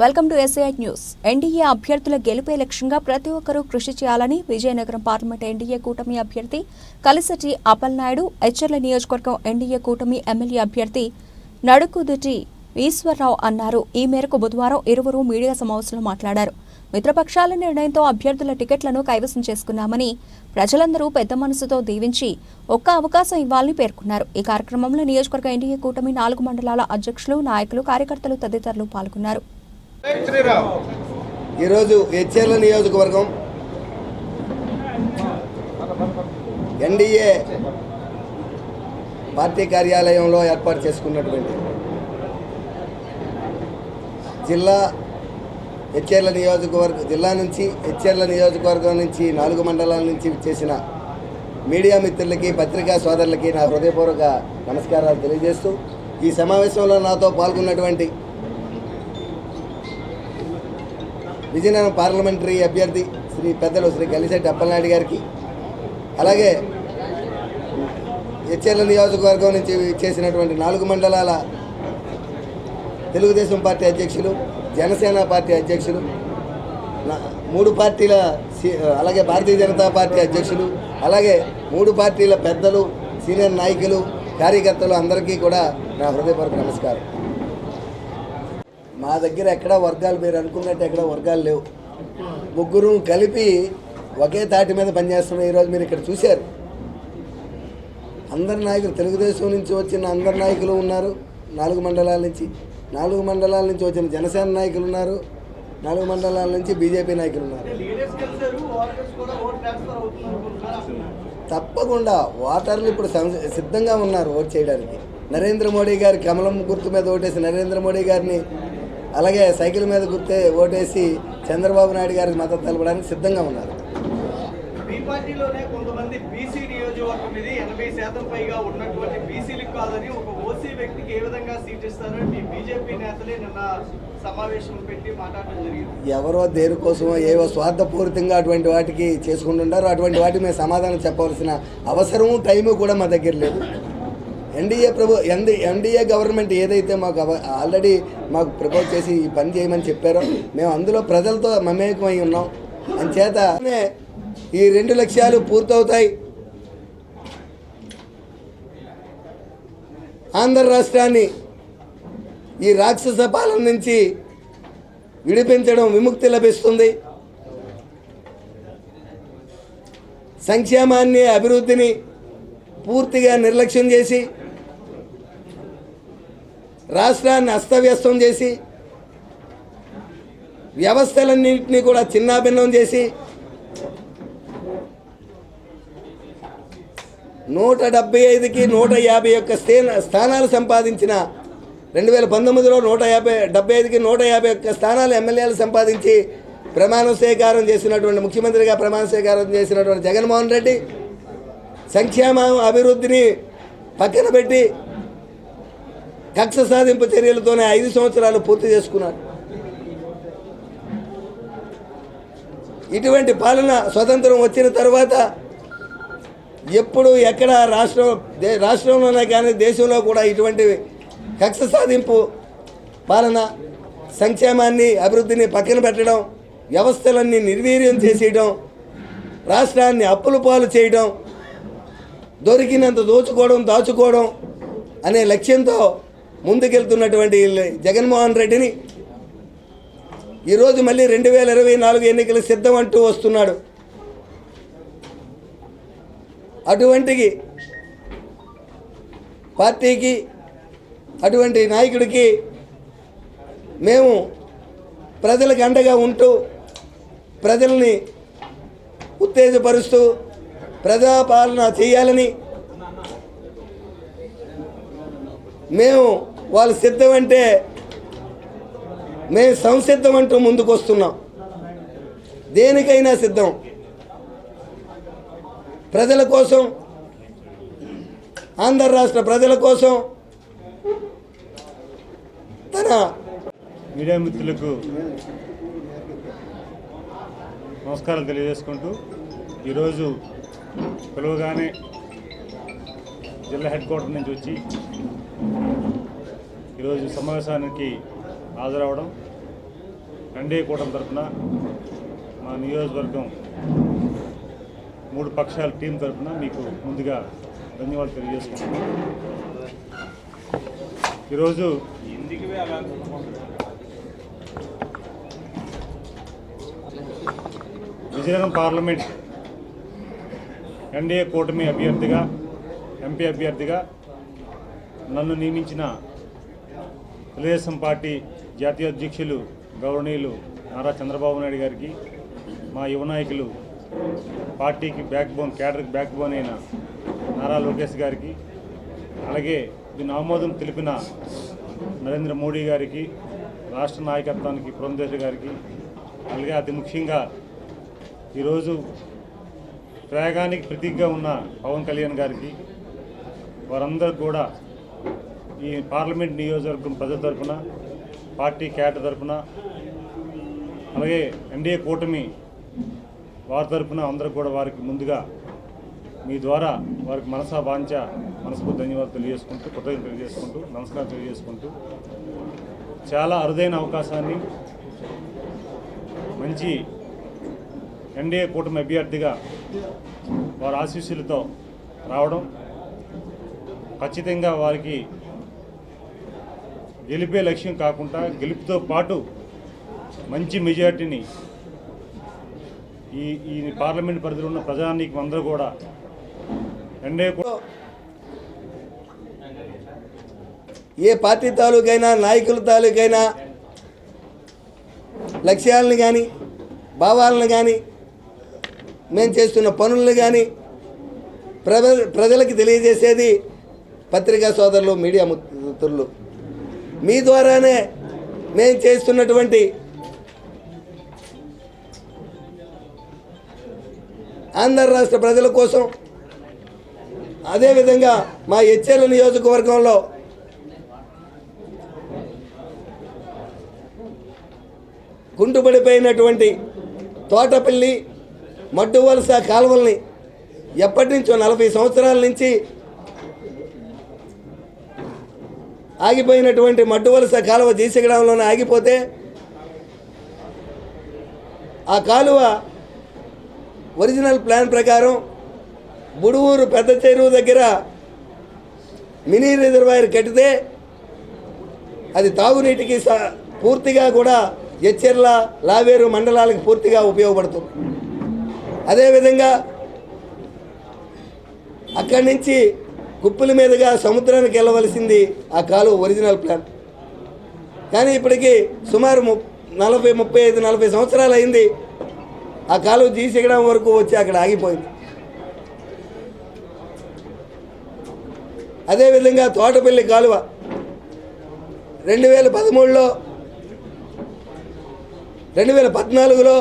Welcome to SI news NDA అభ్యర్థుల గెలుపే లక్ష్యంగా ప్రతి ఒక్కరూ కృషి చేయాలని విజయనగరం పార్లమెంట్ ఎన్డీఏ కూటమి అభ్యర్థి కలిసటి అప్పలనాయుడు హెచ్చర్ల నియోజకవర్గం ఎన్డీఏ కూటమి ఎమ్మెల్యే అభ్యర్థి నడుకుదుటి ఈశ్వరరావు అన్నారు. ఈ మేరకు బుధవారం ఇరువురు మీడియా సమావేశంలో మాట్లాడారు. మిత్రపక్షాల నిర్ణయంతో అభ్యర్థుల టికెట్లను కైవసం చేసుకున్నామని ప్రజలందరూ పెద్ద మనసుతో దీవించి ఒక్క అవకాశం ఇవ్వాలని పేర్కొన్నారు. ఈ కార్యక్రమంలో నియోజకవర్గ ఎన్డీఏ కూటమి నాలుగు మండలాల అధ్యక్షులు నాయకులు కార్యకర్తలు తదితరులు పాల్గొన్నారు. ఈరోజు హెచ్ఎల్ నియోజకవర్గం ఎన్డీఏ పార్టీ కార్యాలయంలో ఏర్పాటు చేసుకున్నటువంటి జిల్లా హెచ్ఎర్ల నియోజకవర్గం జిల్లా నుంచి హెచ్ఎర్ల నియోజకవర్గం నుంచి నాలుగు మండలాల నుంచి చేసిన మీడియా మిత్రులకి పత్రికా సోదరులకి నా హృదయపూర్వక నమస్కారాలు తెలియజేస్తూ ఈ సమావేశంలో నాతో పాల్గొన్నటువంటి విజయనగరం పార్లమెంటరీ అభ్యర్థి శ్రీ పెద్దలు శ్రీ కలిశెట్టి అప్పలనాయుడు గారికి అలాగే హెచ్ఎల్ నియోజకవర్గం నుంచి చేసినటువంటి నాలుగు మండలాల తెలుగుదేశం పార్టీ అధ్యక్షులు జనసేన పార్టీ అధ్యక్షులు మూడు పార్టీల అలాగే భారతీయ జనతా పార్టీ అధ్యక్షులు అలాగే మూడు పార్టీల పెద్దలు సీనియర్ నాయకులు కార్యకర్తలు అందరికీ కూడా నా హృదయపూర్వక నమస్కారం. మా దగ్గర ఎక్కడ వర్గాలు మీరు అనుకున్నట్టు ఎక్కడ వర్గాలు లేవు. ముగ్గురు కలిపి ఒకే తాటి మీద పనిచేస్తున్నాం ఈరోజు మీరు ఇక్కడ చూశారు. అందరి నాయకులు తెలుగుదేశం నుంచి వచ్చిన అందరి నాయకులు ఉన్నారు నాలుగు మండలాల నుంచి. నాలుగు మండలాల నుంచి వచ్చిన జనసేన నాయకులు ఉన్నారు. నాలుగు మండలాల నుంచి బీజేపీ నాయకులు ఉన్నారు. తప్పకుండా ఓటర్లు ఇప్పుడు సిద్ధంగా ఉన్నారు ఓట్ చేయడానికి. నరేంద్ర మోడీ గారి కమలం గుర్తు మీద ఓటేసి నరేంద్ర మోడీ గారిని అలాగే సైకిల్ మీద గుర్తే ఓటేసి చంద్రబాబు నాయుడు గారికి మద్దతు తెలపడానికి సిద్ధంగా ఉన్నారు. మీ పార్టీలోనే కొంతమంది బీసీ నియోజకవర్గం ఇది ఎనభై శాతం పైగా ఉన్నటువంటి బీసీలకు కాదని ఒక ఓసీ వ్యక్తికి ఏ విధంగా సీట్ ఇస్తారని మీ బీజేపీ నేతలే నిన్న సమావేశం పెట్టి మాట్లాడడం జరిగింది. ఎవరో దేనికోసమో ఏవో స్వార్థపూరితంగా అటువంటి వాటికి చేసుకుంటుంటారో అటువంటి వాటికి మేము సమాధానం చెప్పవలసిన అవసరము టైము కూడా మా దగ్గర లేదు. ఎన్డీఏ ప్రభు ఎండి ఎన్డీఏ గవర్నమెంట్ ఏదైతే మాకు అవ- ఆల్రెడీ మాకు ప్రపోజ్ చేసి ఈ పని చేయమని చెప్పారో మేము అందులో ప్రజలతో మమేకమై ఉన్నాం. అందుచేత ఈ రెండు లక్ష్యాలు పూర్తవుతాయి. ఆంధ్ర రాష్ట్రాన్ని ఈ రాక్షస పాలన నుంచి విడిపించడం విముక్తి లభిస్తుంది. సంక్షేమాన్ని అభివృద్ధిని పూర్తిగా నిర్లక్ష్యం చేసి రాష్ట్రాన్ని అస్తవ్యస్తం చేసి వ్యవస్థలన్నింటినీ కూడా చిన్నాభిన్నం చేసి నూట డెబ్బై ఐదుకి నూట యాభై ఒక్క స్థానాలు సంపాదించిన రెండు వేల పంతొమ్మిదిలో నూట యాభై డెబ్బై ఐదుకి నూట యాభై ఒక్క స్థానాలు ఎమ్మెల్యేలు సంపాదించి ప్రమాణ స్వీకారం చేసినటువంటి ముఖ్యమంత్రిగా ప్రమాణ స్వీకారం చేసినటువంటి జగన్మోహన్ రెడ్డి సంక్షేమ అభివృద్ధిని పక్కన పెట్టి కక్ష సాధింపు చర్యలతోనే ఐదు సంవత్సరాలు పూర్తి చేసుకున్నాడు ఇటువంటి పాలన స్వతంత్రం వచ్చిన తర్వాత ఎప్పుడు ఎక్కడ రాష్ట్రం దే రాష్ట్రంలోనే కానీ దేశంలో కూడా ఇటువంటి కక్ష సాధింపు పాలన సంక్షేమాన్ని అభివృద్ధిని పక్కన పెట్టడం వ్యవస్థలన్నీ నిర్వీర్యం చేసేయడం రాష్ట్రాన్ని అప్పుల పాలు చేయడం దొరికినంత దోచుకోవడం దాచుకోవడం అనే లక్ష్యంతో ముందుకెళ్తున్నటువంటి జగన్మోహన్ రెడ్డిని ఈరోజు మళ్ళీ రెండు వేల ఇరవై నాలుగు ఎన్నికలు సిద్ధం అంటూ వస్తున్నాడు. అటువంటికి పార్టీకి అటువంటి నాయకుడికి మేము ప్రజలకు అండగా ఉంటూ ప్రజల్ని ఉత్తేజపరుస్తూ ప్రజాపాలన చేయాలని మేము వాళ్ళు సిద్ధమంటే మేము సంసిద్ధం అంటూ ముందుకు వస్తున్నాం దేనికైనా సిద్ధం. ప్రజల కోసం ఆంధ్ర రాష్ట్ర ప్రజల కోసం తన మీడియా మిత్రులకు నమస్కారం తెలియజేసుకుంటూ ఈరోజు పిలువగానే జిల్లా హెడ్ క్వార్టర్ నుంచి వచ్చి ఈరోజు సమావేశానికి హాజరవడం రెండే కూటమి తరఫున మా నియోజకవర్గం మూడు పక్షాల టీం తరఫున మీకు ముందుగా ధన్యవాదాలు తెలియజేసుకుంటున్నాను. ఈరోజు విజయనగరం పార్లమెంట్ ఎన్డీఏ కూటమి అభ్యర్థిగా ఎంపీ అభ్యర్థిగా నన్ను నియమించిన తెలుగుదేశం పార్టీ జాతీయ అధ్యక్షులు గౌరవనీయులు నారా చంద్రబాబు నాయుడు గారికి మా యువ నాయకులు పార్టీకి బ్యాక్ బోన్ క్యాడర్కి బ్యాక్ బోన్ అయిన నారా లోకేష్ గారికి అలాగే దీని ఆమోదం తెలిపిన నరేంద్ర మోడీ గారికి రాష్ట్ర నాయకత్వానికి పురంధేశ్వరి గారికి అలాగే అతి ముఖ్యంగా ఈరోజు ప్రయాగానికి ప్రతీకగా ఉన్న పవన్ కళ్యాణ్ గారికి వారందరూ కూడా ఈ పార్లమెంట్ నియోజకవర్గం ప్రజల తరఫున పార్టీ క్యాడర్ తరఫున అలాగే ఎన్డీఏ కూటమి వారి తరఫున అందరూ కూడా వారికి ముందుగా మీ ద్వారా వారికి మనసా వాంచ మనసుకు ధన్యవాదాలు తెలియజేసుకుంటూ కృతజ్ఞతలు తెలియజేసుకుంటూ నమస్కారం తెలియజేసుకుంటూ చాలా అరుదైన అవకాశాన్ని మంచి ఎన్డీఏ కూటమి అభ్యర్థిగా వారి ఆశీస్సులతో రావడం ఖచ్చితంగా వారికి గెలిపే లక్ష్యం కాకుండా గెలుపుతో పాటు మంచి మెజార్టీని ఈ ఈ పార్లమెంట్ పరిధిలో ఉన్న ప్రజానీకం అందరూ కూడా ఎన్డీఏ ఏ పార్టీ తాలూకైనా నాయకుల తాలూకైనా లక్ష్యాలను కానీ భావాలను కానీ మేము చేస్తున్న పనులను కానీ ప్రజలకు తెలియజేసేది పత్రికా సోదరులు మీడియా మిత్రులు మీ ద్వారానే మేము చేస్తున్నటువంటి ఆంధ్ర రాష్ట్ర ప్రజల కోసం అదేవిధంగా మా హెచ్ఎల్ నియోజకవర్గంలో గుంటుపడిపోయినటువంటి తోటపల్లి మడ్డు వలస కాలువల్ని ఎప్పటి నుంచో నలభై సంవత్సరాల నుంచి ఆగిపోయినటువంటి మడ్డు వలస కాలువ జీసగడంలోనే ఆగిపోతే ఆ కాలువ ఒరిజినల్ ప్లాన్ ప్రకారం బుడువూరు పెద్ద చెరువు దగ్గర మినీ రిజర్వాయర్ కట్టితే అది తాగునీటికి స- పూర్తిగా కూడా ఎచ్చెర్ల లావేరు మండలాలకు పూర్తిగా ఉపయోగపడుతుంది. అదేవిధంగా అక్కడి నుంచి కుప్పల మీదుగా సముద్రానికి వెళ్ళవలసింది ఆ కాలువ ఒరిజినల్ ప్లాన్. కానీ ఇప్పటికీ సుమారు ము నలభై ముప్పై ఐదు నలభై సంవత్సరాలు అయింది. ఆ కాలువ తీసేయడం వరకు వచ్చి అక్కడ ఆగిపోయింది. అదేవిధంగా తోటపల్లి కాలువ రెండు వేల పదమూడులో రెండు వేల పద్నాలుగులో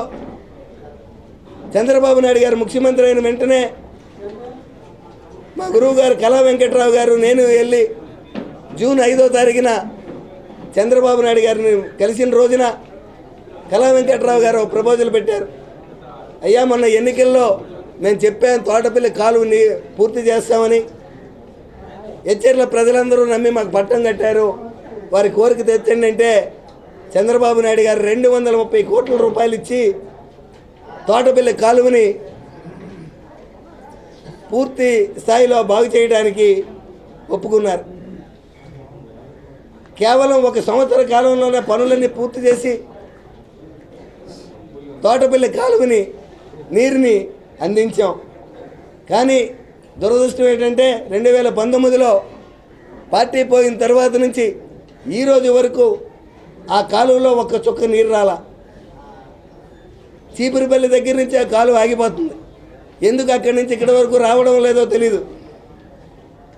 చంద్రబాబు నాయుడు గారు ముఖ్యమంత్రి అయిన వెంటనే మా గురువు గారు కళా వెంకట్రావు గారు నేను వెళ్ళి జూన్ ఐదో తారీఖున చంద్రబాబు నాయుడు గారిని కలిసిన రోజున కళా వెంకట్రావు గారు ప్రపోజల్ పెట్టారు. అయ్యా మొన్న ఎన్నికల్లో మేము చెప్పాను తోటపల్లి కాలువని పూర్తి చేస్తామని. హెచ్చర్ల ప్రజలందరూ నమ్మి మాకు పట్టం కట్టారు. వారి కోరిక తెచ్చండి అంటే చంద్రబాబు నాయుడు గారు రెండు వందల ముప్పై కోట్ల రూపాయలు ఇచ్చి తోటపల్లి కాలువని పూర్తి స్థాయిలో బాగు చేయడానికి ఒప్పుకున్నారు. కేవలం ఒక సంవత్సర కాలంలోనే పనులన్నీ పూర్తి చేసి తోటపల్లి కాలువని నీరుని అందించాం. కానీ దురదృష్టం ఏంటంటే రెండు వేల పంతొమ్మిదిలో పార్టీ పోయిన తర్వాత నుంచి ఈరోజు వరకు ఆ కాలువలో ఒక్క చుక్క నీరు రాల. చీపురుపల్లి దగ్గర నుంచి ఆ కాలువ ఆగిపోతుంది. ఎందుకు అక్కడి నుంచి ఇక్కడి వరకు రావడం లేదో తెలీదు.